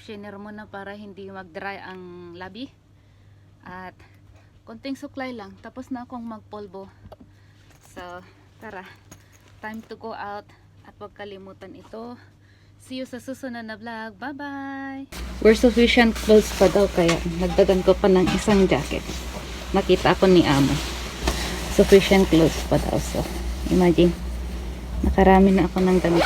softener muna para hindi mag-dry ang labi. At konting suklay lang. Tapos na akong magpolvo. So, tara. Time to go out. At huwag kalimutan ito. See you sa susunod na vlog. Bye-bye! We're sufficient clothes pa daw kaya nagdagan ko pa ng isang jacket. Nakita ako ni Amo. Sufficient clothes pa daw. So, imagine. Nakarami na ako ng damit.